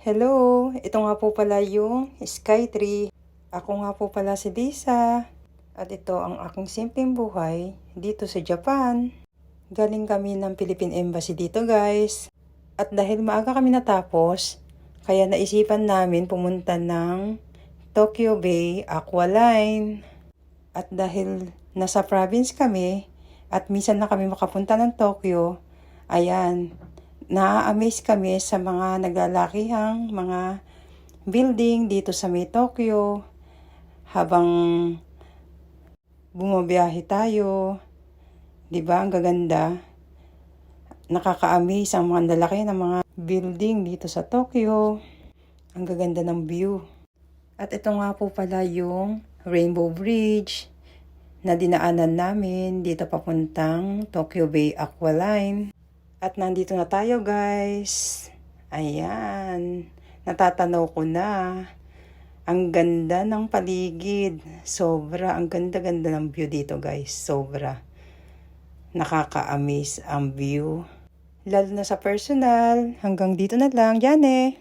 Hello, ito nga po pala yung Skytree. Ako nga po pala si Lisa. At ito ang aking simpleng buhay dito sa Japan. Galing kami ng Philippine Embassy dito guys. At dahil maaga kami natapos, kaya naisipan namin pumunta ng Tokyo Bay Aqua Line. At dahil nasa province kami, at minsan na kami makapunta ng Tokyo, ayan, na-amaze kami sa mga naglalakihang mga building dito sa may Tokyo habang bumabiyahe tayo. 'Di ba Ang gaganda. Nakaka-amaze ang mga lalaki ng mga building dito sa Tokyo. Ang gaganda ng view. At ito nga po pala yung Rainbow Bridge na dinaanan namin dito papuntang Tokyo Bay Aqua Line. At nandito na tayo guys. Ayan. Natatanaw ko na. Ang ganda ng paligid. Sobra. Ang ganda-ganda ng view dito guys. Sobra. Nakaka-amaze ang view. Lalo na sa personal. Hanggang dito na lang. Yan eh.